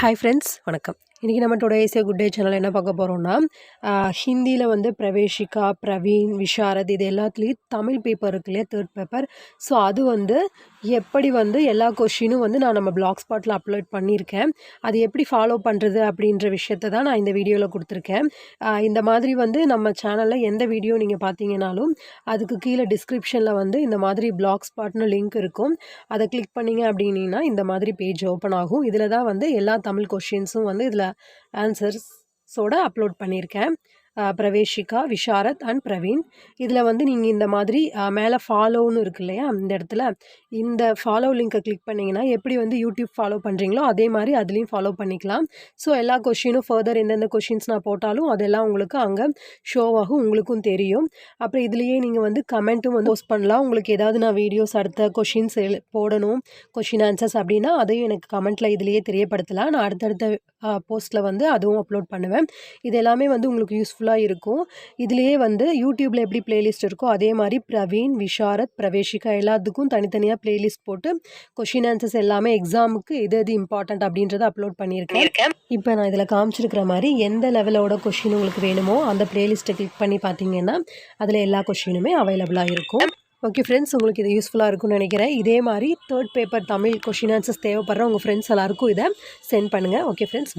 Hi friends வணக்கம். இன்றைக்கி நம்ம today is good day channel என்ன பார்க்க போகிறோம்னா ஹிந்தியில் வந்து பிரவேஷிகா பிரவீன் விஷாரத் இது எல்லாத்துலேயும் தமிழ் பேப்பர் இருக்கு இல்லையா? தேர்ட் பேப்பர் ஸோ அது வந்து எப்படி வந்து எல்லா கொஷினும் வந்து நான் நம்ம பிளாக் ஸ்பாட்டில் அப்லோட் பண்ணியிருக்கேன். அது எப்படி ஃபாலோ பண்ணுறது அப்படின்ற விஷயத்த தான் நான் இந்த வீடியோவில் கொடுத்துருக்கேன். இந்த மாதிரி வந்து நம்ம சேனலில் எந்த வீடியோ நீங்கள் பார்த்தீங்கனாலும் அதுக்கு கீழே டிஸ்கிரிப்ஷனில் வந்து இந்த மாதிரி பிளாக் ஸ்பாட்னு லிங்க் இருக்கும். அதை கிளிக் பண்ணீங்க அப்படின்னா இந்த மாதிரி பேஜ் ஓப்பன் ஆகும். இதில் தான் வந்து எல்லா தமிழ் கொஷின்ஸும் வந்து இதில் ஆன்சர்ஸோடு அப்லோட் பண்ணியிருக்கேன். பிரவேஷிகா விஷாரத் அண்ட் பிரவீன். இதில் வந்து நீங்கள் இந்த மாதிரி மேலே ஃபாலோன்னு இருக்கு இல்லையா? இந்த இடத்துல. இந்த ஃபாலோ லிங்க்கை கிளிக் பண்ணிங்கன்னா எப்படி வந்து யூடியூப் ஃபாலோ பண்ணுறீங்களோ அதே மாதிரி அதுலேயும் ஃபாலோ பண்ணிக்கலாம். ஸோ எல்லா கொஷினும் ஃபர்தர் எந்தெந்த கொஷின்ஸ் நான் போட்டாலும் அதெல்லாம் உங்களுக்கு அங்கே ஷோவாகும் உங்களுக்கும் தெரியும். அப்புறம் இதுலேயே நீங்கள் வந்து கமெண்ட்டும் வந்து போஸ்ட் பண்ணலாம். உங்களுக்கு ஏதாவது நான் வீடியோஸ் அடுத்த கொஷின்ஸ் போடணும் கொஷின் ஆன்சர்ஸ் அப்படின்னா அதையும் எனக்கு கமெண்ட்டில் இதுலேயே தெரியப்படுத்தலாம். நான் அடுத்தடுத்த போஸ்ட்டில் வந்து அதுவும் அப்லோட் பண்ணுவேன். இது எல்லாமே வந்து உங்களுக்கு யூஸ்ஃபுல்லாக இருக்கும். இதுலேயே வந்து யூடியூப்பில் எப்படி பிளேலிஸ்ட் இருக்கோ அதே மாதிரி பிரவீன் விஷாரத் பிரவேஷிகா எல்லாத்துக்கும் தனித்தனியாக பிளேலிஸ்ட் போட்டு கொஷின் ஆன்சர்ஸ் எல்லாமே எக்ஸாமுக்கு எது எது இம்பார்ட்டன்ட் அப்படின்றத அப்லோட் பண்ணியிருக்கேன். இப்போ நான் இதில் காமிச்சிருக்கிற மாதிரி எந்த லெவலோட கொஷின் உங்களுக்கு வேணுமோ அந்த பிளேலிஸ்ட்டை கிளிக் பண்ணி பார்த்தீங்கன்னா அதில் எல்லா கொஷினுமே அவைலபிளாக இருக்கும். ஓகே ஃப்ரெண்ட்ஸ் உங்களுக்கு இது யூஸ்ஃபுல்லாக இருக்கும்னு நினைக்கிறேன். இதே மாதிரி third paper Tamil question answers தேவைப்படுற உங்கள் ஃப்ரெண்ட்ஸ் எல்லாருக்கும் இதை சென்ட் பண்ணுங்கள் ஓகே ஃப்ரெண்ட்ஸ்